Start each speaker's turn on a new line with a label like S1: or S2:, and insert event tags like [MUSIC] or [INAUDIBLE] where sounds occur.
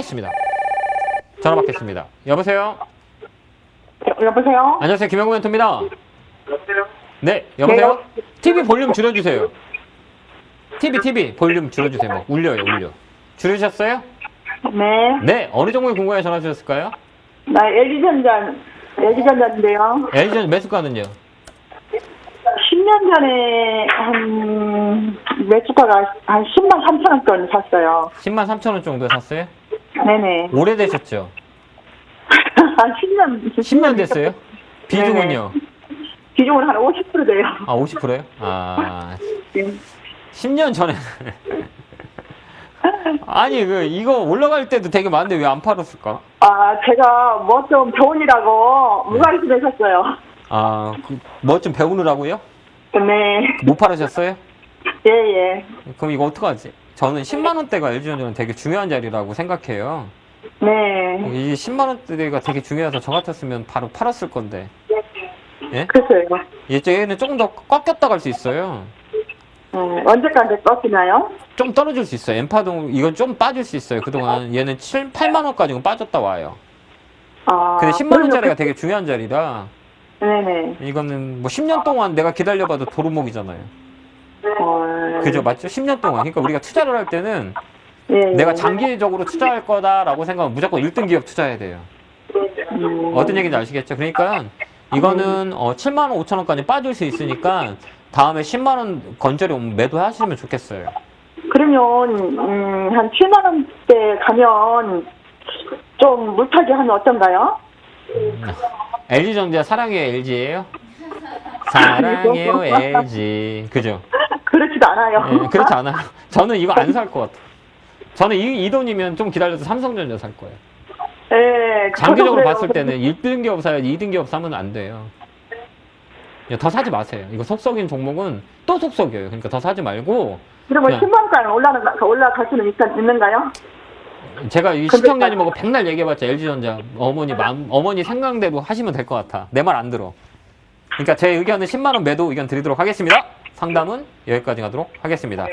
S1: 받겠습니다. 전화 받겠습니다. 여보세요?
S2: 여- 여보세요?
S1: 안녕하세요. 김영구 멘토입니다. 네, 여보세요?
S2: 네,
S1: TV 볼륨 줄여주세요. TV, TV 볼륨 줄여주세요. 막 울려요, 울려. 줄이셨어요?
S2: 네.
S1: 네, 어느 종목이 궁금해 전화 주셨을까요?
S2: 나 LG전자, LG전자인데요.
S1: LG전 매수 가는요?
S2: 10년 전에 한, 매수가가 한 10만 3천 원권 샀어요.
S1: 10만 3천 원 정도 샀어요?
S2: 네네.
S1: 오래되셨죠?
S2: 한 10년.
S1: 10년 됐어요? 비중은요?
S2: 비중은 한 50% 돼요.
S1: 아, 50%요? 아,
S2: 네.
S1: 10년 전에. 아니, 그, 이거 올라갈 때도 되게 많은데 왜 안 팔았을까?
S2: 아, 제가 뭐 좀 배우느라고 무가리집에 샀어요.
S1: 아, 뭐 좀 배우느라고요?
S2: 네.
S1: 못 팔으셨어요?
S2: 예, 예.
S1: 그럼 이거 어떡하지? 저는 10만 원대가 LG전자는 되게 중요한 자리라고 생각해요.
S2: 네.
S1: 이 10만 원대가 되게 중요해서 저 같았으면 바로 팔았을 건데. 예?
S2: 글쎄요.
S1: 얘는 조금 더 꺾였다 갈 수 있어요.
S2: 네. 언제까지 꺾이나요?
S1: 좀 떨어질 수 있어요. 엠파동, 이건 좀 빠질 수 있어요. 그동안 얘는 7, 8만 원까지 빠졌다 와요.
S2: 아.
S1: 근데 10만 원짜리가 되게 중요한 자리라,
S2: 네네.
S1: 이거는 뭐 10년 동안 내가 기다려봐도 도루묵이잖아요.
S2: 어.
S1: 그죠? 맞죠? 10년 동안. 그러니까 우리가 투자를 할 때는
S2: 예, 예.
S1: 내가 장기적으로 투자할 거다라고 생각하면 무조건 1등 기업 투자해야 돼요.
S2: 음.
S1: 어떤 얘기인지 아시겠죠? 그러니까 이거는 어, 7만 원, 5천 원까지 빠질 수 있으니까 다음에 10만 원 건절이 오면 매도하시면 좋겠어요.
S2: 그러면 음, 한 7만 원대 가면 좀 물타기 하면 어떤가요?
S1: LG전자 사랑해요 LG예요? 사랑해요 LG 그죠?
S2: 그렇지도 않아요.
S1: 예, 그렇지 않아요. [LAUGHS] 저는 이거 안 살 것 같아. 저는 이, 이 돈이면 좀 기다려서 삼성전자 살 거예요.
S2: 예, 저도
S1: 장기적으로
S2: 그래요.
S1: 봤을 때는 1등 기업 사야지 2등 기업 사면 안 돼요. 예, 더 사지 마세요. 이거 속썩인 종목은 또 속썩여요. 그러니까 더 사지 말고
S2: 그러면
S1: 그냥-
S2: 10만 원까지 올라가 올라갈 수는 있, 있는가요?
S1: 제가 이
S2: 근데-
S1: 시청자님하고 백날 얘기해봤자 LG전자 어머니 마음 어머니 생각대로 하시면 될 것 같아. 내 말 안 들어. 그러니까 제 의견은 10만 원 매도 의견 드리도록 하겠습니다. 상담은 여기까지 가도록 하겠습니다.